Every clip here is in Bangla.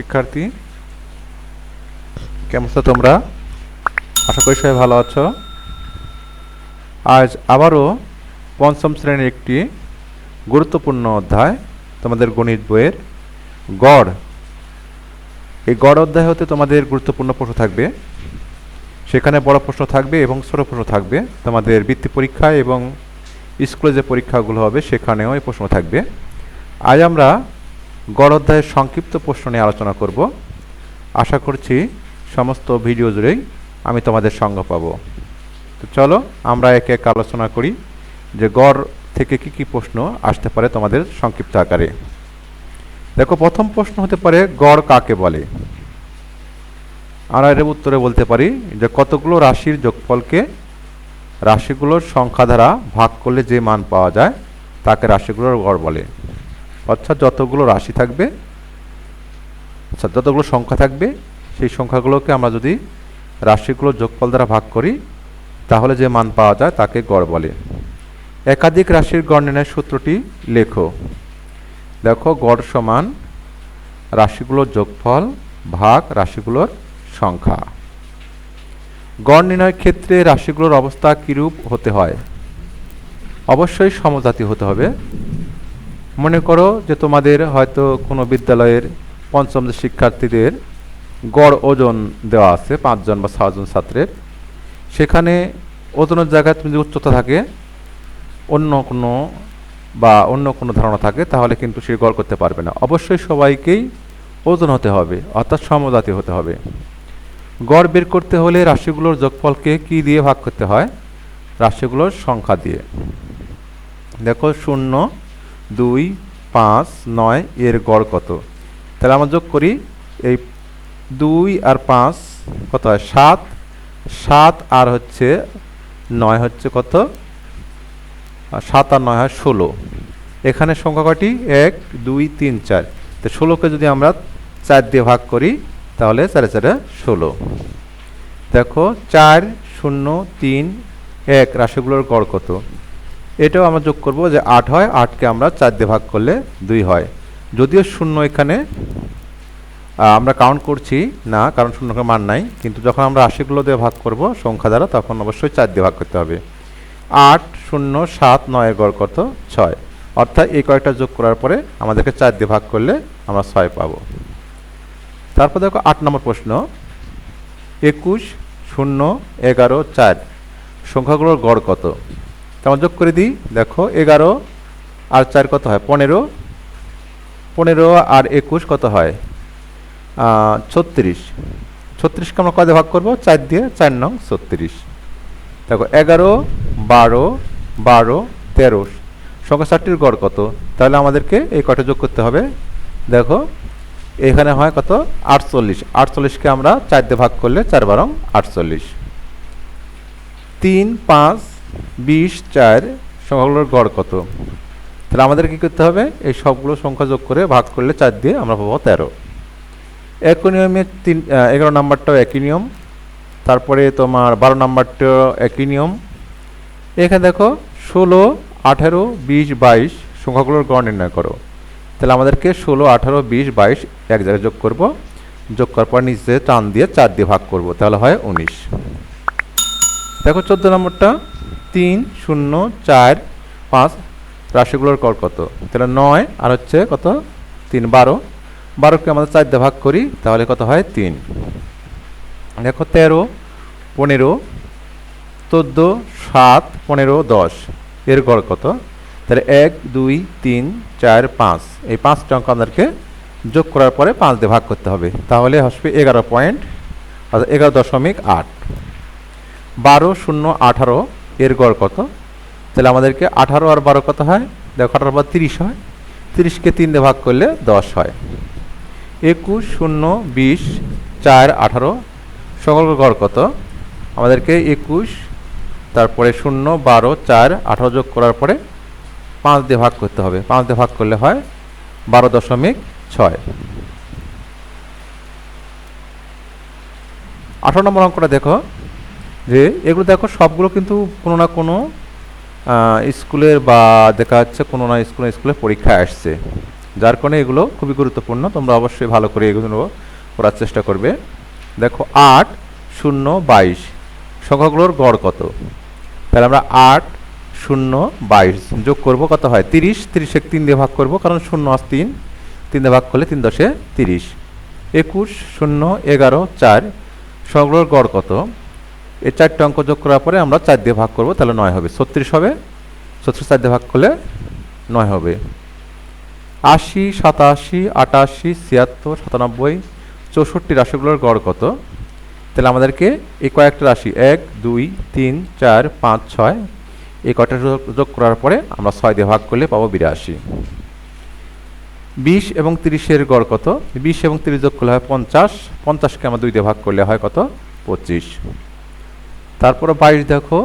শিক্ষার্থী? কেমন আছো তোমরা? আশা করি সবাই ভালো আছো। আজ আবারও পঞ্চম শ্রেণির একটি গুরুত্বপূর্ণ অধ্যায় তোমাদের গণিত বইয়ের গড়। এই গড় অধ্যায় হতে তোমাদের গুরুত্বপূর্ণ প্রশ্ন থাকবে। সেখানে বড় প্রশ্ন থাকবে এবং ছোট প্রশ্ন থাকবে। তোমাদের বৃত্তি পরীক্ষা এবং স্কুলে যে পরীক্ষাগুলো হবে, সেখানেও এই প্রশ্ন থাকবে। আজ আমরা গড় অধ্যায়ের সংক্ষিপ্ত প্রশ্ন নিয়ে আলোচনা করব। আশা করছি সমস্ত ভিডিও জুড়েই আমি তোমাদের সঙ্গ পাব। তো চলো, আমরা একে এক আলোচনা করি যে গড় থেকে কি কি প্রশ্ন আসতে পারে তোমাদের সংক্ষিপ্ত আকারে। দেখো, প্রথম প্রশ্ন হতে পারে, গড় কাকে বলে? আমরা এর উত্তরে বলতে পারি যে কতগুলো রাশির যোগফলকে রাশিগুলোর সংখ্যা দ্বারা ভাগ করলে যে মান পাওয়া যায়, তাকে রাশিগুলোর গড় বলে। অর্থাৎ যতগুলো রাশি থাকবে, অর্থাৎ যতগুলো সংখ্যা থাকবে, সেই সংখ্যাগুলোকে আমরা যদি রাশিগুলোর যোগফল দ্বারা ভাগ করি, তাহলে যে মান পাওয়া যায় তাকে গড় বলে। একাধিক রাশির গড় নির্ণয়ের সূত্রটি লেখো। দেখো, গড় সমান রাশিগুলোর যোগফল ভাগ রাশিগুলোর সংখ্যা। গড় নির্ণয়ের ক্ষেত্রে রাশিগুলোর অবস্থা কীরূপ হতে হয়? অবশ্যই সমজাতি হতে হবে। মনে করো যে তোমাদের হয়তো কোনো বিদ্যালয়ের পঞ্চম শিক্ষার্থীদের গড় ওজন দেওয়া আছে, পাঁচজন বা ছজন ছাত্রের। সেখানে ওজনের জায়গায় তুমি যদি উচ্চতা থাকে, অন্য কোনো বা অন্য কোনো ধারণা থাকে, তাহলে কিন্তু সে গড় করতে পারবে না। অবশ্যই সবাইকেই ওজন হতে হবে, অর্থাৎ সমজাতি হতে হবে। গড় বের করতে হলে রাশিগুলোর যোগফলকে কি দিয়ে ভাগ করতে হয়? রাশিগুলোর সংখ্যা দিয়ে। দেখো শূন্য দুই, পাঁচ, নয়, এর গড় কত? তাহলে আমরা যোগ করি, এই দুই আর পাঁচ কত হয়? সাত। সাত আর হচ্ছে নয় হচ্ছে কত? সাত আর নয় হয় ষোলো। এখানে সংখ্যা কটি এক, দুই, তিন, চার। তো ষোলোকে যদি আমরা চার দিয়ে ভাগ করি, তাহলে চারে চারে ষোলো। দেখো, চার, শূন্য, তিন, এক, রাশিগুলোর গড় কত? এটাও আমরা যোগ করব যে আট হয়, আটকে আমরা চার দিয়ে ভাগ করলে দুই হয়। যদিও শূন্য এখানে আমরা কাউন্ট করছি, না, কারণ শূন্যকে মান নাই, কিন্তু যখন আমরা রাশিগুলো দিয়ে ভাগ করব, সংখ্যা দ্বারা, তখন অবশ্যই চার দিয়ে ভাগ করতে হবে। আট, শূন্য, সাত, নয়ের গড় কত? ছয়। অর্থাৎ এই কয়েকটা যোগ করার পরে আমাদেরকে চার দিয়ে ভাগ করলে আমরা ছয় পাবো। তারপর দেখো আট নম্বর প্রশ্ন। একুশ, শূন্য, এগারো, চার। সংখ্যাগুলোর গড় কত? তেমন যোগ করে দিই। দেখো, এগারো আর চার কত হয়? পনেরো। পনেরো আর একুশ কত হয়? ছত্রিশ। ছত্রিশকে আমরা কদে ভাগ করব? চার দিয়ে চার নং ছত্রিশ। দেখো, এগারো, বারো বারো, তেরো। সংখ্যা চারটির গড় কত? তাহলে আমাদেরকে এই কটা যোগ করতে হবে? দেখো, এখানে হয় কত? আটচল্লিশ। আটচল্লিশকে আমরা চার দিয়ে ভাগ করলে চার বারং আটচল্লিশ। তিন, পাঁচ বিশ, চার সংখ্যাগুলোর গড় কত? তাহলে আমাদের কি করতে হবে? এই সবগুলো সংখ্যা যোগ করে ভাগ করলে চার দিয়ে আমরা পাবো তেরো। একই নিয়মে তিন এগারো নাম্বারটাও একই নিয়ম। তারপরে তোমার বারো নাম্বারটাও একই নিয়ম। এখানে দেখো, ষোলো, আঠেরো, বিশ, বাইশ সংখ্যাগুলোর গড় নির্ণয় করো। তাহলে আমাদেরকে ষোলো, আঠারো, বিশ, বাইশ এক জায়গায় যোগ করব। যোগ করার পর নিচে টান দিয়ে চার দিয়ে ভাগ করব। তাহলে হয় উনিশ। দেখো চোদ্দ নম্বরটা। তিন, শূন্য, চার, পাঁচ রাশিগুলোর গড় কত? তাহলে নয়, আর হচ্ছে কত? তিন, বারো। বারোকে আমাদের চার ভাগ করি, তাহলে কত হয়? তিন। দেখো তেরো, পনেরো, চোদ্দ, সাত, পনেরো, দশ। এর গড় কত? তাহলে এক, দুই, তিন, চার, পাঁচ। এই পাঁচটা অঙ্ক আমাদেরকে যোগ করার পরে পাঁচ দিয়ে ভাগ করতে হবে। তাহলে আসবে এগারো পয়েন্ট, অর্থাৎ এগারো দশমিক আট। বারো, শূন্য, আঠারো এর গড় কত? তাহলে আমাদেরকে আঠারো আর বারো কত হয়? দেখো, আঠারো বা তিরিশ হয়। তিরিশকে তিন দিয়ে ভাগ করলে দশ হয়। একুশ, শূন্য, বিশ, চার, আঠারো সকল গড় কত? আমাদেরকে একুশ, তারপরে শূন্য, বারো, চার, আঠারো যোগ করার পরে পাঁচ দিয়ে ভাগ করতে হবে। পাঁচ দিয়ে ভাগ করলে হয় বারো দশমিক ছয়। আঠারো নম্বর অঙ্কটা দেখো। যে এগুলো দেখো সবগুলো কিন্তু কোনো না কোনো স্কুলের বা দেখা যাচ্ছে কোনো না স্কুলে স্কুলে পরীক্ষায় আসছে। যার কারণে এগুলো খুবই গুরুত্বপূর্ণ। তোমরা অবশ্যই ভালো করে এগুলো করার চেষ্টা করবে। দেখো আট, শূন্য, বাইশ। সংখ্যাগুলোর গড় কত? তাহলে আমরা আট, শূন্য, বাইশ যোগ করব কত হয়? তিরিশ। তিরিশে তিন দিয়ে ভাগ করব, কারণ শূন্য আস তিন তিন দিয়ে ভাগ করলে তিন দশে তিরিশ। একুশ, শূন্য, এগারো, চার। সংখ্যাগুলোর গড় কত? এই চারটে অঙ্ক যোগ করার পরে আমরা চার দিয়ে ভাগ করব, তাহলে নয় হবে। ছত্রিশ হবে। ছত্রিশ চার দিয়ে ভাগ করলে নয় হবে। আশি, সাতাশি, আটাশি, ছিয়াত্তর, সাতানব্বই, চৌষট্টি রাশিগুলোর গড় কত? তাহলে আমাদেরকে এই কয়েকটা রাশি, এক, দুই, তিন, চার, পাঁচ, ছয়, এই কয়টা যোগ- করার পরে আমরা ছয় দিয়ে ভাগ করলে পাবো বিরাশি। বিশ এবং তিরিশের গড় কত? বিশ এবং তিরিশ যোগ করলে হয় পঞ্চাশ। পঞ্চাশকে আমরা দুই দিয়ে ভাগ করলে হয় কত? পঁচিশ। তারপরে বাইশ দেখো,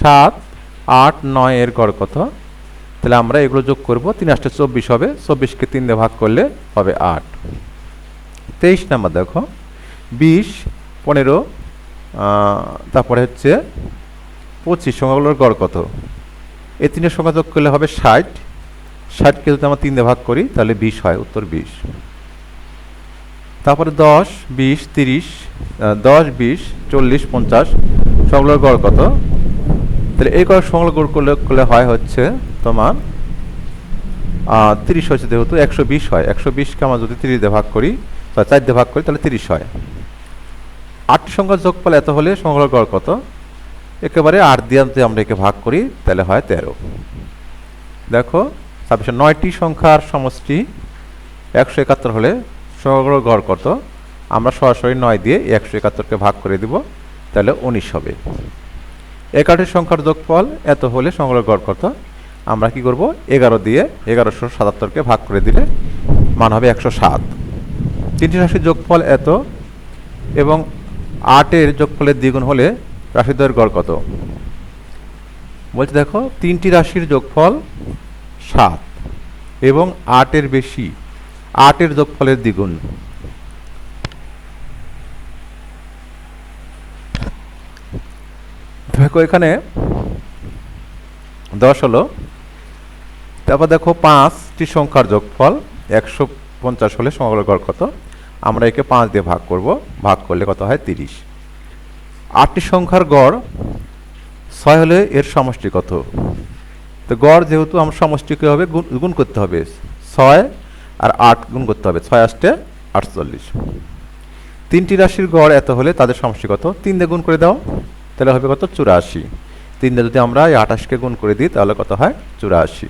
সাত, আট, নয় এর গড় কত? তাহলে আমরা এগুলো যোগ করব, তিন আটটা চব্বিশ হবে, চব্বিশকে তিন দিয়ে ভাগ করলে হবে আট। তেইশ নাম্বার দেখো, বিশ, পনেরো তারপরে হচ্ছে পঁচিশ, সংখ্যাগুলোর গড় কত? এই তিনের সংখ্যা যোগ করলে হবে ষাট। ষাটকে যদি আমরা তিন দিয়ে ভাগ করি, তাহলে বিশ হয়, উত্তর বিশ। তারপরে দশ, বিশ, তিরিশ দশ, বিশ, চল্লিশ, পঞ্চাশ সংখ্যাগুলোর গড় কত? তাহলে এই কয়েক সংখ্যাগুলো গড় করলে করলে হয় হচ্ছে তোমার তিরিশ হচ্ছে যেহেতু একশো বিশ হয়। একশো বিশকে আমরা যদি তিরিশ দিয়ে ভাগ করি, বা চার দিয়ে ভাগ করি, তাহলে তিরিশ হয়। আটটি সংখ্যার যোগফল এত হলে সংখ্যার গড় কত? একেবারে আট দিয়ে যদি আমরা একে ভাগ করি, তাহলে হয় তেরো। দেখো ছাব্বিশে নয়টি সংখ্যার সমষ্টি একশো একাত্তর হলে সংখ্যাগুলোর গড় কত? আমরা সরাসরি নয় দিয়ে একশো একাত্তরকে ভাগ করে দিব, তাহলে উনিশ হবে। একাধিক সংখ্যার যোগফল এত হলে সংখ্যার গড় কত? আমরা কি করব? এগারো দিয়ে এগারোশো সাতাত্তরকে ভাগ করে দিলে মান হবে একশো সাত। তিনটি রাশির যোগফল এত, এবং আটের যোগফলের দ্বিগুণ হলে রাশিদ্বয়ের গড় কত? বলছে দেখো, তিনটি রাশির যোগফল সাত, এবং আটের বেশি আটের যোগফলের দ্বিগুণ। দেখো এখানে দশ হলো, তারপর দেখো পাঁচটি সংখ্যার যোগফল, একশো পঞ্চাশ হলে গড় কত? আমরা একে পাঁচ দিয়ে ভাগ করব, ভাগ করলে কত হয় তিরিশ। আটটি সংখ্যার গড় ছয় হলে এর সমষ্টি কত? তো গড় যেহেতু আমরা সমষ্টি কী হবে গুণ করতে হবে। ছয় আর আট গুণ করতে হবে, ছয় আষ্টে আটচল্লিশ। তিনটি রাশির গড় এত হলে তাদের সমষ্টি কত? তিন দিয়ে গুণ করে দাও, তাহলে হবে কত? চুরাশি। তিন দিয়ে যদি আমরা এই আঠাশকে গুণ করে দিই, তাহলে কত হয়? চুরাশি।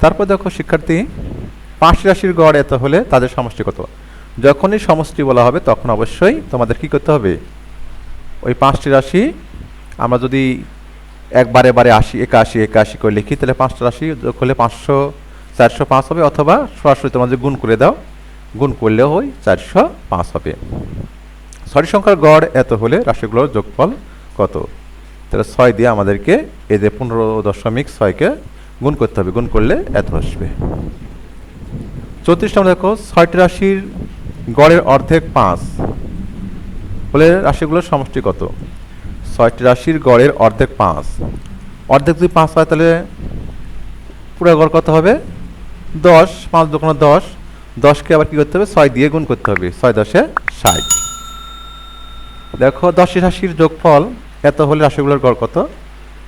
তারপর দেখো শিক্ষার্থী, পাঁচ রাশির গড় এত হলে তাদের সমষ্টি কত? যখনই সমষ্টি বলা হবে, তখন অবশ্যই তোমাদের কি করতে হবে? ওই পাঁচটি রাশি, আমরা যদি একবারে বারে আশি একাশি একাশি করে লিখি, তাহলে পাঁচটা রাশি করলে পাঁচশো চারশো পাঁচ হবে অথবা সরাসরি তোমাদের গুণ করে দাও। গুণ করলেও ওই চারশো পাঁচ হবে। ছয় সংখ্যার গড় এত হলে রাশিগুলোর যোগফল কত? তাহলে ছয় দিয়ে আমাদেরকে এই যে পনেরো দশমিক ছয়কে গুণ করতে হবে। গুণ করলে এত আসবে। চৌত্রিশ নম্বর দেখো, ছয়টি রাশির গড়ের অর্ধেক পাঁচ হলে রাশিগুলোর সমষ্টি কত? ছয়টি রাশির গড়ের অর্ধেক পাঁচ। অর্ধেক যদি পাঁচ হয় তাহলে পুরো গড় কত হবে? দশ, পাঁচ দোকানে দশ, দশকে আবার কি করতে হবে? ছয় দিয়ে গুণ করতে হবে। ছয় দশে ষাট। দেখো দশটি রাশির যোগফল এত হলে রাশিগুলোর গড় কত?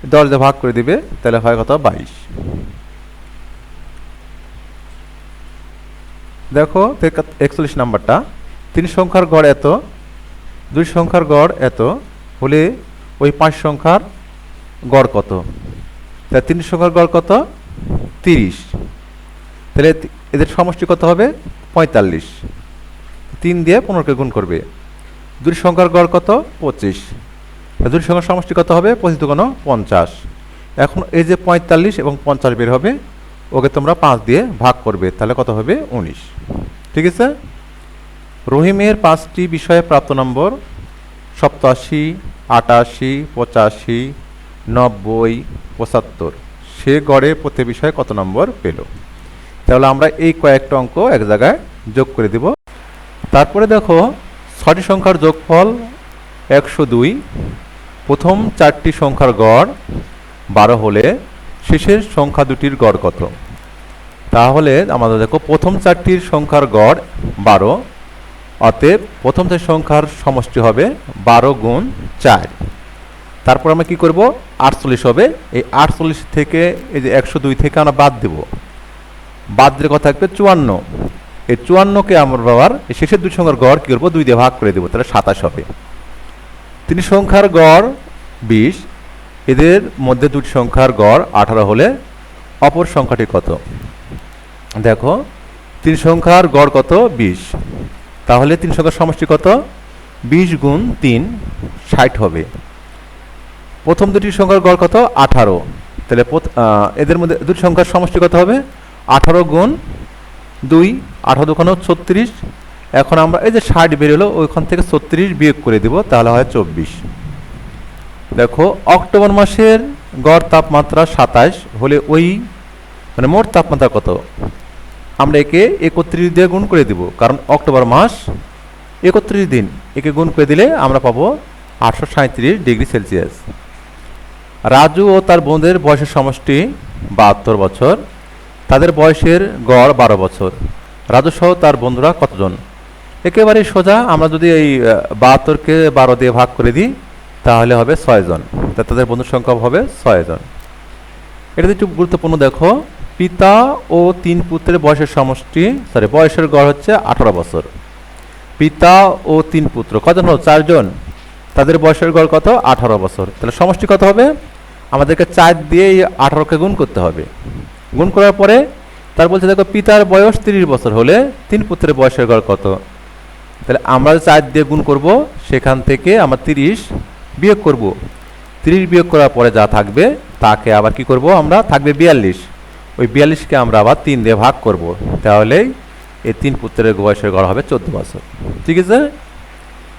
দশ দিয়ে ভাগ করে দিবে, তাহলে হয় কত? বাইশ। দেখো, একচল্লিশ নাম্বারটা। তিন সংখ্যার গড় এত, দুই সংখ্যার গড় এত হলে ওই পাঁচ সংখ্যার গড় কত? তা তিন সংখ্যার গড় কত? তিরিশ। তাহলে এদের সমষ্টি কত হবে? পঁয়তাল্লিশ। তিন দিয়ে পনেরোকে গুণ করবে। দুই সংখ্যার গড় কত? পঁচিশ। দুই সংখ্যার সমষ্টি কত হবে? পঁচিশ দুগুণ পঞ্চাশ। এখন এই যে পঁয়তাল্লিশ এবং পঞ্চাশ বের হবে, ওকে তোমরা পাঁচ দিয়ে ভাগ করবে। তাহলে কত হবে? উনিশ। ঠিক আছে? রহিমের পাঁচটি বিষয়ে প্রাপ্ত নম্বর সপ্তাশি, আটাশি, পঁচাশি, নব্বই, পঁচাত্তর। সে গড়ে প্রতি বিষয়ে কত নম্বর পেল? তাহলে আমরা এই কয়েকটা অঙ্ক এক জায়গায় যোগ করে দিব। তারপরে দেখো ছটি সংখ্যার যোগফল একশো দুই। প্রথম চারটি সংখ্যার গড় বারো হলে শেষের সংখ্যা দুটির গড় কত? তাহলে আমাদের দেখো, প্রথম চারটির সংখ্যার গড় বারো, অতএব প্রথম চার সংখ্যার সমষ্টি হবে বারো গুণ চার। তারপর আমরা কি করব? আটচল্লিশ হবে। এই আটচল্লিশ থেকে, এই যে একশো দুই থেকে আমরা বাদ দেব। বাদ কথা থাকবে চুয়ান্ন। এই চুয়ান্নকে আমরা বাবার শেষের দুই সংখ্যার গড় কী করব? দুই দিয়ে ভাগ করে দেবো, তাহলে সাতাশ হবে। তিন সংখ্যার গড় বিশ, এদের মধ্যে দুটি সংখ্যার গড় আঠারো হলে অপর সংখ্যাটি কত? দেখো, তিন সংখ্যার গড় কত? বিশ। তাহলে তিন সংখ্যার সমষ্টি কত? বিশ গুণ তিন, ষাট হবে। প্রথম দুটি সংখ্যার গড় কত? আঠারো। তাহলে এদের মধ্যে দুটি সংখ্যার সমষ্টি কত হবে? আঠারো গুণ দুই, আঠারো দোকানো ছত্রিশ। এখন আমরা এই যে ষাট বেরোলো, ওইখান থেকে ছত্রিশ বিয়োগ করে দিব, তাহলে হয় চব্বিশ। দেখো, অক্টোবর মাসের গড় তাপমাত্রা সাতাশ, হলে ওই মানে মোট তাপমাত্রা কত? আমরা একে একত্রিশ দিয়ে গুণ করে দিব, কারণ অক্টোবর মাস একত্রিশ দিন। একে গুণ করে দিলে আমরা পাবো আটশো সাঁত্রিশ ডিগ্রি সেলসিয়াস। রাজু ও তার বোনদের বয়সের সমষ্টি বাহাত্তর বছর। তাদের বয়সের গড় বারো বছর। রাজু সহ তার বন্ধুরা কতজন? একেবারে সোজা, আমরা যদি এই বাহাত্তরকে বারো দিয়ে ভাগ করে দিই, তাহলে হবে ছয়জন। তা তাদের বন্ধুর সংখ্যা হবে ছয়জন। এটাতে একটু গুরুত্বপূর্ণ দেখো, পিতা ও তিন পুত্রের বয়সের সমষ্টি সরি বয়সের গড় হচ্ছে আঠারো বছর। পিতা ও তিন পুত্র, কজন হলো? চারজন। তাদের বয়সের গড় কত? আঠারো বছর। তাহলে সমষ্টি কত হবে? আমাদেরকে চার দিয়ে এই আঠারোকে গুণ করতে হবে। গুণ করার পরে তার বলছে, দেখো, পিতার বয়স তিরিশ বছর হলে তিন পুত্রের বয়সের গড় কত? তাহলে আমরা চার দিয়ে গুণ করব, সেখান থেকে আমরা তিরিশ বিয়োগ করব। তিরিশ বিয়োগ করার পরে যা থাকবে, তাকে আবার কি করব আমরা? থাকবে বিয়াল্লিশ। ওই বিয়াল্লিশকে আমরা আবার তিন দিয়ে ভাগ করব। তাহলেই এই তিন পুত্রের বয়সের গড় হবে চোদ্দ বছর। ঠিক আছে?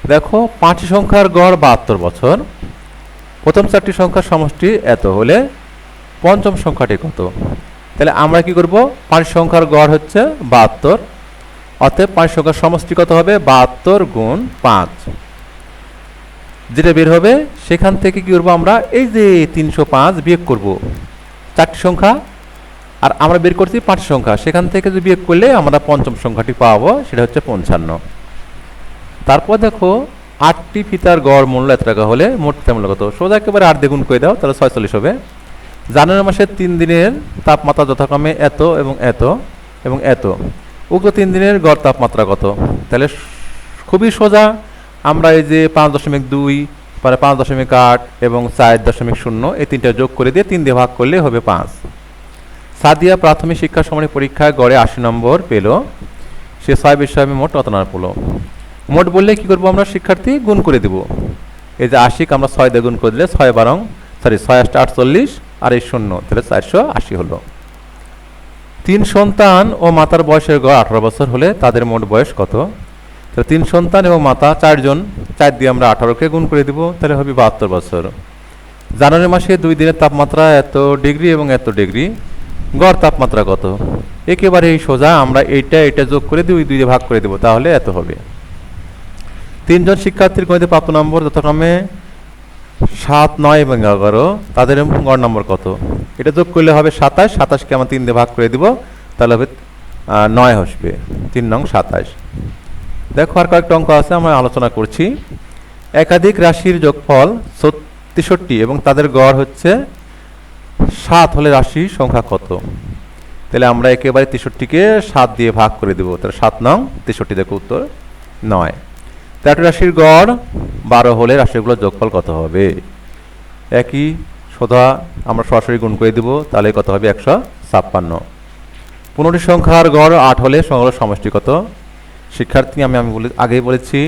দেখো, পাঁচটি সংখ্যার গড় বাহাত্তর বছর। প্রথম চারটি সংখ্যার সমষ্টি এত হলে পঞ্চম সংখ্যাটি কত? তাহলে আমরা কি করব? পাঁচ সংখ্যার গড় হচ্ছে বাহাত্তর। অতএব পাঁচ সংখ্যার সমষ্টি কত হবে? বাহাত্তর গুণ পাঁচ। যেটা বের হবে, সেখান থেকে কি করব আমরা? এই যে তিনশো পাঁচ বিয়োগ করব। চারটি সংখ্যা। আর আমরা বের করছি পাঁচ সংখ্যা। সেখান থেকে যদি বিয়োগ করলে আমরা পঞ্চম সংখ্যাটি পাবো, সেটা হচ্ছে পঞ্চান্ন। তারপর দেখো, আটটি ফিতার গড় মূল্য এত টাকা হলে মোট ফিতার মূল্য কত? সোজা একেবারে আট দ্বিগুণ করে দাও, তাহলে ছয়চল্লিশ হবে। জানুয়ারি মাসের তিন দিনের তাপমাত্রা যথাক্রমে এত এবং এত এবং এত। উক্ত তিন দিনের গড় তাপমাত্রা কত? তাহলে খুবই সোজা, আমরা এই যে পাঁচ দশমিক দুই, পরে পাঁচ দশমিক আট এবং চার দশমিক শূন্য, এই তিনটা যোগ করে দিয়ে তিন দিয়ে ভাগ করলে হবে পাঁচ। সাদিয়া প্রাথমিক শিক্ষা সমানের পরীক্ষায় গড়ে আশি নম্বর পেল। সে ছয় বিষয়ে মোট কত নম্বর পেল? মোট বললে কি করব আমরা? শিক্ষার্থী গুণ করে দিব। এই যে আশিক, আমরা ছয় দিয়ে গুণ করে দিলে ছয় বারং সরি, ছয় আটটা আটচল্লিশ আর এই শূন্য, তাহলে চারশো আশি হলো। তিন সন্তান ও মাতার বয়সের গড় আঠারো বছর হলে তাদের মোট বয়স কত? তাহলে তিন সন্তান এবং মাতা চারজন, চার দিয়ে আমরা আঠারোকে গুণ করে দিব, তাহলে হবে বাহাত্তর বছর। জানুয়ারি মাসে দুই দিনের তাপমাত্রা এত ডিগ্রি এবং এত ডিগ্রি। গড় তাপমাত্রা কত? একেবারে এই সোজা, আমরা এইটা এটা যোগ করে দিই, দুই ভাগ করে দেবো, তাহলে এত হবে। তিনজন শিক্ষার্থীর গণিতে প্রাপ্ত নম্বর যথাক্রমে সাত নয় এবং এগারো, তাদের গড় নম্বর কত? এটা যোগ করলে হবে সাতাশ, সাতাশকে আমরা তিন দিয়ে ভাগ করে দিব, তাহলে হবে নয় আসবে তিন নং সাতাশ। দেখো আর কয়েকটা অঙ্ক আছে, আমরা আলোচনা করছি। একাধিক রাশির যোগফল তেষট্টি এবং তাদের গড় হচ্ছে সাত, হলে রাশি সংখ্যা কত? তাহলে আমরা একেবারে তেষট্টিকে সাত দিয়ে ভাগ করে দেবো, তাহলে সাত নং তেষট্টি, দেখো উত্তর নয়। তেরোটি রাশির গড় বারো হলে রাশিগুলোর যোগফল কত হবে? একই সোধা আমরা সরাসরি গুণ করে দিব, তাহলে কত হবে? একশো ছাপ্পান্ন। পনেরোটি সংখ্যার গড় আট হলে সংখ্যাগুলোর সমষ্টি কত? শিক্ষার্থী, আমি আমি বলে আগেই বলেছি,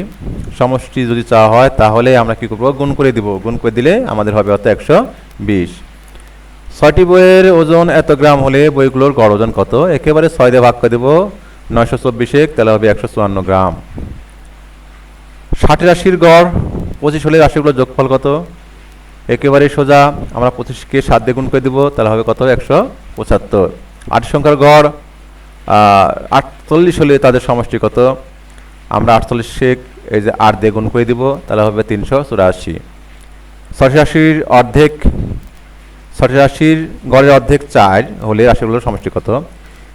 সমষ্টি যদি চাওয়া হয়, তাহলে আমরা কি করব? গুণ করে দিব। গুণ করে দিলে আমাদের হবে অত একশো বিশ। ছয়টি বইয়ের ওজন এত গ্রাম হলে বইগুলোর গড় ওজন কত? একেবারে ছয় দিয়ে ভাগ করে দেবো। নয়শো চব্বিশে তাহলে হবে একশো চুয়ান্ন গ্রাম। ষাট রাশির গড়, পঁচিশ হলে রাশিগুলোর যোগফল কত? একেবারে সোজা, আমরা পঁচিশকে সাত দিয়ে গুণ করে দেবো, তাহলে হবে কত? একশো পঁচাত্তর। আট সংখ্যার গড় আটচল্লিশ হলে তাদের সমষ্টি কত? আমরা আটচল্লিশে এই যে আট দিয়ে গুণ করে দিব, তাহলে হবে তিনশো চুরাশি। ছশো রাশির অর্ধেক ছশো রাশির গড়ের অর্ধেক চার হলে রাশিগুলোর সমষ্টি কত?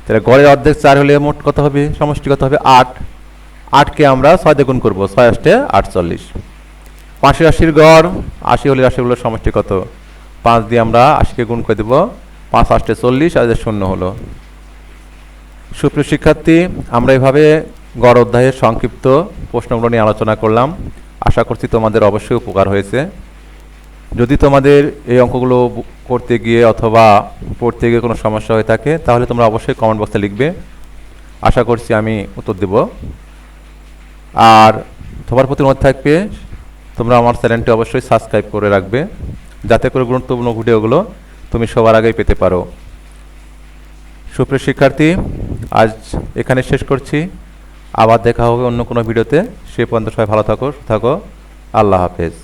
তাহলে গড়ের অর্ধেক চার হলে মোট কত হবে? সমষ্টি কত হবে? আট। আটকে আমরা ছয় গুণ করব, ছয় আষ্টে আটচল্লিশ। পাঁচশো আশির গড়, আশি হলে আশিগুলোর সমষ্টি কত? পাঁচ দিয়ে আমরা আশিকে গুণ করে দেবো, পাঁচ আষ্টে চল্লিশ আর শূন্য হলো। সুপ্রিয় শিক্ষার্থী, আমরা এভাবে গড় অধ্যায়ের সংক্ষিপ্ত প্রশ্নগুলো নিয়ে আলোচনা করলাম। আশা করছি তোমাদের অবশ্যই উপকার হয়েছে। যদি তোমাদের এই অঙ্কগুলো করতে গিয়ে অথবা পড়তে গিয়ে কোনো সমস্যা হয়ে থাকে, তাহলে তোমরা অবশ্যই কমেন্ট বক্সে লিখবে। আশা করছি আমি উত্তর দেব। আর সবার প্রতি অনুরোধ থাকবে, তোমরা আমার চ্যানেলটি অবশ্যই সাবস্ক্রাইব করে রাখবে, যাতে করে গুরুত্বপূর্ণ ভিডিওগুলো তুমি সবার আগেই পেতে পারো। সুপ্রিয় শিক্ষার্থী, আজ এখানে শেষ করছি। আবার দেখা হবে অন্য কোনো ভিডিওতে। সে পর্যন্ত সবাই ভালো থাকো থাকো। আল্লাহ হাফেজ।